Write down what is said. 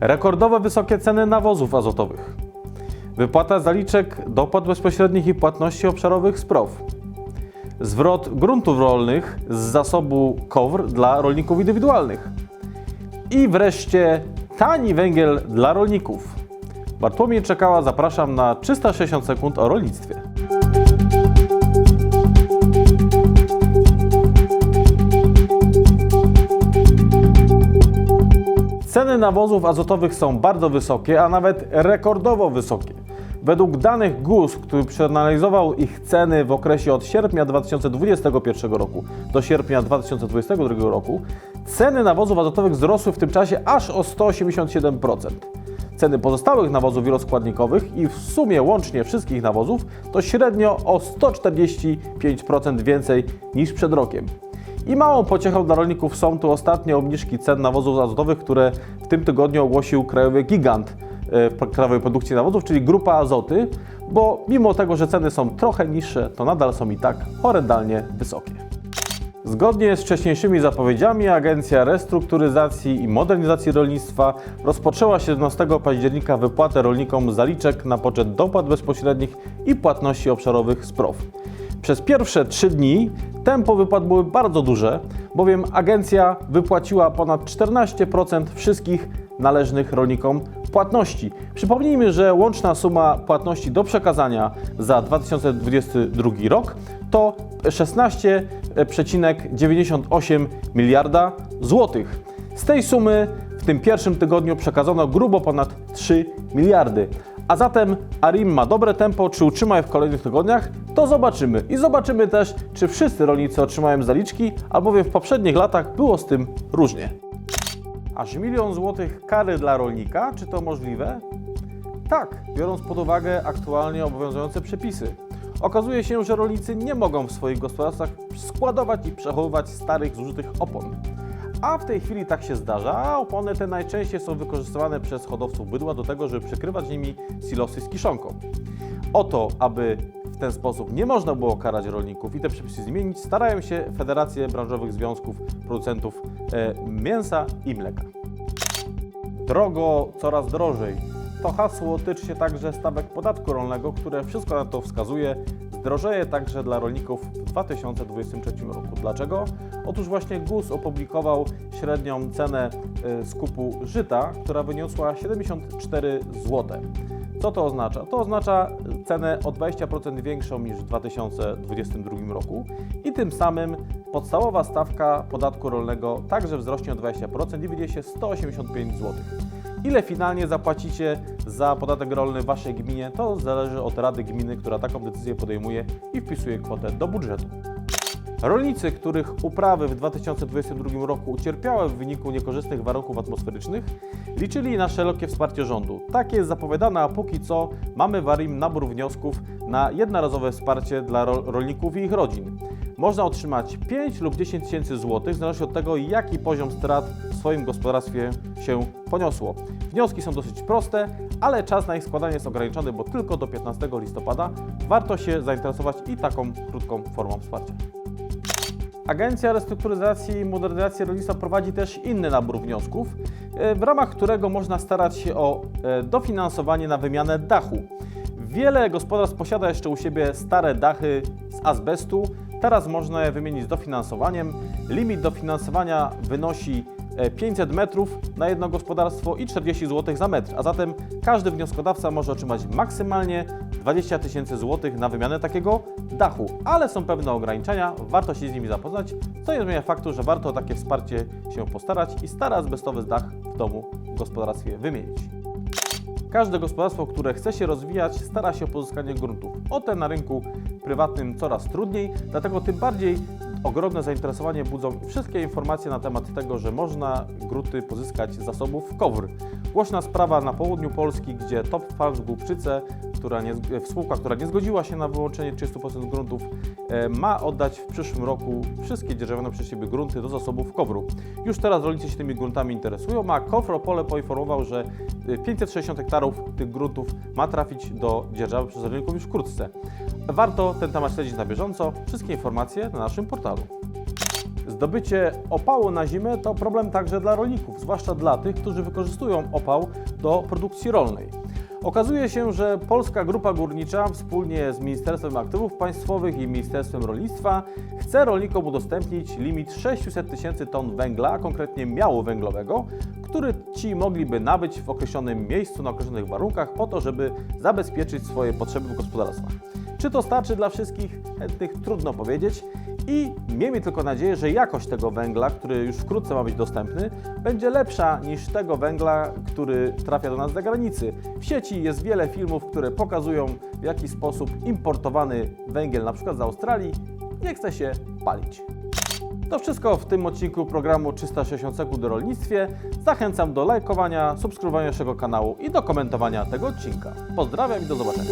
Rekordowo wysokie ceny nawozów azotowych. Wypłata zaliczek dopłat bezpośrednich i płatności obszarowych z PROW. Zwrot gruntów rolnych z zasobu KOWR dla rolników indywidualnych. I wreszcie tani węgiel dla rolników. Bartłomiej Czekała, zapraszam na 360 sekund o rolnictwie. Ceny nawozów azotowych są bardzo wysokie, a nawet rekordowo wysokie. Według danych GUS, który przeanalizował ich ceny w okresie od sierpnia 2021 roku do sierpnia 2022 roku, ceny nawozów azotowych wzrosły w tym czasie aż o 187%. Ceny pozostałych nawozów wieloskładnikowych i w sumie łącznie wszystkich nawozów to średnio o 145% więcej niż przed rokiem. I małą pociechą dla rolników są tu ostatnie obniżki cen nawozów azotowych, które w tym tygodniu ogłosił krajowy gigant e, krajowej produkcji nawozów, czyli Grupa Azoty, bo mimo tego, że ceny są trochę niższe, to nadal są i tak horrendalnie wysokie. Zgodnie z wcześniejszymi zapowiedziami Agencja Restrukturyzacji i Modernizacji Rolnictwa rozpoczęła 17 października wypłatę rolnikom zaliczek na poczet dopłat bezpośrednich i płatności obszarowych z PROW. Przez pierwsze trzy dni tempo wypłat były bardzo duże, bowiem agencja wypłaciła ponad 14% wszystkich należnych rolnikom płatności. Przypomnijmy, że łączna suma płatności do przekazania za 2022 rok to 16,98 miliarda złotych. Z tej sumy w tym pierwszym tygodniu przekazano grubo ponad 3 miliardy. A zatem ARIM ma dobre tempo, czy utrzyma je w kolejnych tygodniach? To zobaczymy. I zobaczymy też, czy wszyscy rolnicy otrzymają zaliczki, albowiem w poprzednich latach było z tym różnie. Aż milion złotych kary dla rolnika, czy to możliwe? Tak, biorąc pod uwagę aktualnie obowiązujące przepisy. Okazuje się, że rolnicy nie mogą w swoich gospodarstwach składować i przechowywać starych, zużytych opon. A w tej chwili tak się zdarza, a opony te najczęściej są wykorzystywane przez hodowców bydła do tego, żeby przykrywać nimi silosy z kiszonką. O to, aby w ten sposób nie można było karać rolników i te przepisy zmienić, starają się federacje branżowych związków producentów e, mięsa i mleka. Drogo, coraz drożej. To hasło tyczy się także stawek podatku rolnego, które wszystko na to wskazuje. Zdrożeje także dla rolników w 2023 roku. Dlaczego? Otóż właśnie GUS opublikował średnią cenę y, skupu żyta, która wyniosła 74 zł. Co to oznacza? To oznacza cenę o 20% większą niż w 2022 roku i tym samym podstawowa stawka podatku rolnego także wzrośnie o 20% i wyniesie 185 zł. Ile finalnie zapłacicie za podatek rolny w Waszej gminie, to zależy od Rady Gminy, która taką decyzję podejmuje i wpisuje kwotę do budżetu. Rolnicy, których uprawy w 2022 roku ucierpiały w wyniku niekorzystnych warunków atmosferycznych, liczyli na szerokie wsparcie rządu. Tak jest zapowiadane, a póki co mamy w ARIM nabór wniosków na jednorazowe wsparcie dla ro- rolników i ich rodzin. Można otrzymać 5 lub 10 tysięcy złotych, w zależności od tego, jaki poziom strat w swoim gospodarstwie się poniosło. Wnioski są dosyć proste, ale czas na ich składanie jest ograniczony, bo tylko do 15 listopada warto się zainteresować i taką krótką formą wsparcia. Agencja Restrukturyzacji i Modernizacji Rolnictwa prowadzi też inny nabór wniosków, e, w ramach którego można starać się o e, dofinansowanie na wymianę dachu. Wiele gospodarstw posiada jeszcze u siebie stare dachy z azbestu. Teraz można je wymienić z dofinansowaniem. Limit dofinansowania wynosi e, 500 metrów na jedno gospodarstwo i 40 zł za metr, a zatem każdy wnioskodawca może otrzymać maksymalnie 20 tysięcy złotych na wymianę takiego dachu, ale są pewne ograniczenia, warto się z nimi zapoznać, co nie zmienia faktu, że warto o takie wsparcie się postarać i stary azbestowy dach w domu, w gospodarstwie wymienić. Każde gospodarstwo, które chce się rozwijać, stara się o pozyskanie gruntów. O te na rynku prywatnym coraz trudniej, dlatego tym bardziej ogromne zainteresowanie budzą wszystkie informacje na temat tego, że można grunty pozyskać z zasobów KOWR. Głośna sprawa na południu Polski, gdzie Top Farms Głubczyce, która nie, e, spółka, która nie zgodziła się na wyłączenie 30% gruntów, e, ma oddać w przyszłym roku wszystkie dzierżawione przez siebie grunty do zasobów KOWR-u. Już teraz rolnicy się tymi gruntami interesują, a KOWR Opole poinformował, że e, 560 hektarów tych gruntów ma trafić do dzierżawy przez rolników już wkrótce. Warto ten temat śledzić na bieżąco. Wszystkie informacje na naszym portalu. Zdobycie opału na zimę to problem także dla rolników, zwłaszcza dla tych, którzy wykorzystują opał do produkcji rolnej. Okazuje się, że Polska Grupa Górnicza wspólnie z Ministerstwem Aktywów Państwowych i Ministerstwem Rolnictwa chce rolnikom udostępnić limit 600 tysięcy ton węgla, a konkretnie miału węglowego, który ci mogliby nabyć w określonym miejscu, na określonych warunkach, po to, żeby zabezpieczyć swoje potrzeby w gospodarstwach. Czy to starczy dla wszystkich chętnych? Trudno powiedzieć. I miejmy tylko nadzieję, że jakość tego węgla, który już wkrótce ma być dostępny, będzie lepsza niż tego węgla, który trafia do nas z zagranicy. W sieci jest wiele filmów, które pokazują, w jaki sposób importowany węgiel, na przykład z Australii, nie chce się palić. To wszystko w tym odcinku programu 360 sekund o rolnictwie. Zachęcam do lajkowania, subskrybowania naszego kanału i do komentowania tego odcinka. Pozdrawiam i do zobaczenia.